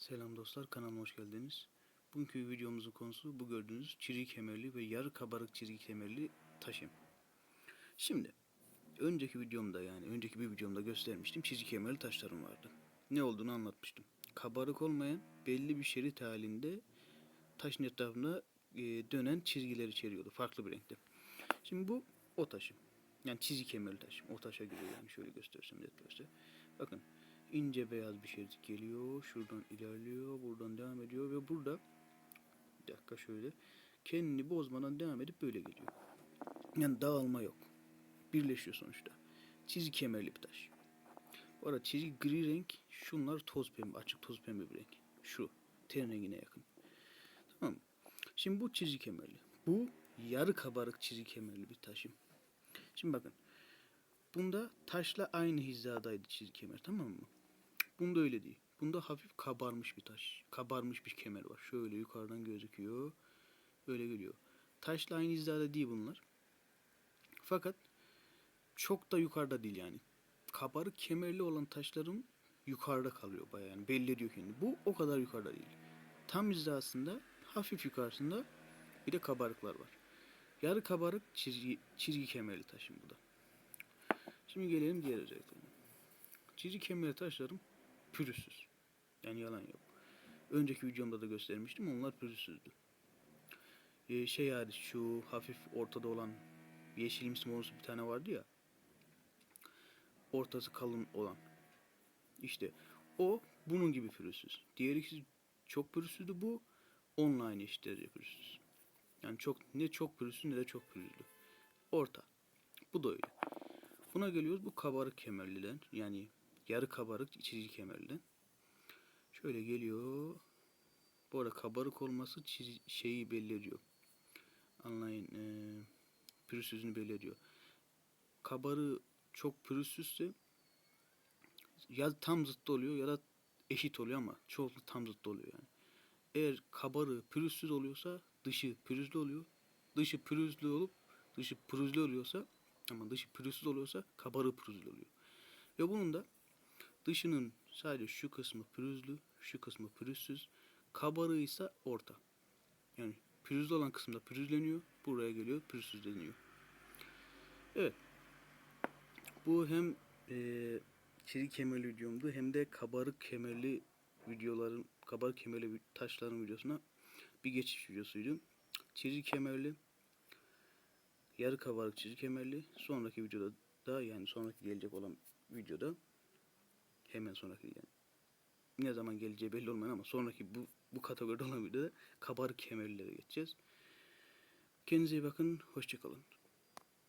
Selam dostlar kanalıma hoş geldiniz. Bugünkü videomuzun konusu bu gördüğünüz çizgi kemerli ve yarı kabarık çizgi kemerli taşım. Şimdi önceki videomda yani önceki bir videomda göstermiştim çizgi kemerli taşlarım vardı. Ne olduğunu anlatmıştım. Kabarık olmayan belli bir şerit halinde taşın etrafında e, dönen çizgiler içeriyordu farklı bir renkte. Şimdi bu o taşım. Yani çizgi kemerli taşım. O taşa giriyor yani şöyle göstersem net. Bakın ince beyaz bir şerit geliyor. Şuradan ilerliyor. Buradan devam ediyor ve burada bir dakika şöyle kendini bozmadan devam edip böyle geliyor. Yani dağılma yok. Birleşiyor sonuçta. Çizgi kemerli bir taş. Bu arada çizgi gri renk şunlar toz pembe. Açık toz pembe bir renk. Şu. Ten rengine yakın. Tamam? Şimdi bu çizgi kemerli. Bu yarı kabarık çizgi kemerli bir taşım. Şimdi bakın. Bunda taşla aynı hizadaydı çizgi kemer tamam mı? Bunda öyle değil. Bunda hafif kabarmış bir taş. Kabarmış bir kemer var. Şöyle yukarıdan gözüküyor. Böyle geliyor. Taşla aynı hizada değil bunlar. Fakat çok da yukarıda değil yani. Kabarık kemerli olan taşların yukarıda kalıyor bayağı yani belli ediyor kendini. Bu o kadar yukarıda değil. Tam hizasında hafif yukarısında bir de kabarıklar var. Yarı kabarık çizgi, çizgi kemerli taşım bu da. Şimdi gelelim diğer özelliklerine. Çizgi kemerli taşlarım pürüzsüz. Yani yalan yok. Önceki videomda da göstermiştim. Onlar pürüzsüzdü. Ee, şey hariç şu hafif ortada olan yeşilimsi morumsu bir tane vardı ya. Ortası kalın olan. İşte o bunun gibi pürüzsüz. Diğer ikisi çok pürüzsüzdü. Bu onunla aynı eşit pürüzsüz. Yani çok ne çok pürüzsüz ne de çok pürüzlü. Orta. Bu da öyle. Buna geliyoruz bu kabarık kemerliden. Yani yarı kabarık çizgi kemerliden. Şöyle geliyor. Bu arada kabarık olması şeyi belli ediyor. Anlayın. eee pürüzsüzünü belli ediyor. Kabarığı çok pürüzsüzse ya tam zıttı oluyor ya da eşit oluyor ama çoğunlukla tam zıttı oluyor yani. Eğer kabarığı pürüzsüz oluyorsa dışı pürüzlü oluyor. Dışı pürüzlü olup dışı pürüzlü oluyorsa ama dışı pürüzsüz oluyorsa kabarığı pürüzlü oluyor. Ve bunun da dışının sadece şu kısmı pürüzlü, şu kısmı pürüzsüz, kabarığı ise orta. Yani pürüzlü olan kısımda pürüzleniyor, buraya geliyor pürüzsüzleniyor. Evet. Bu hem eee çizgi kemerli videomdu hem de kabarık kemerli videoların, kabarık kemerli taşların videosuna bir geçiş videosuydu. Çizgi kemerli, yarı kabarık çizgi kemerli. Sonraki videoda da yani sonraki gelecek olan videoda hemen sonraki yani ne zaman geleceği belli olmayan ama sonraki bu bu kategoride olan videoda kabarık kemerlilere geçeceğiz. Kendinize iyi bakın. Hoşçakalın.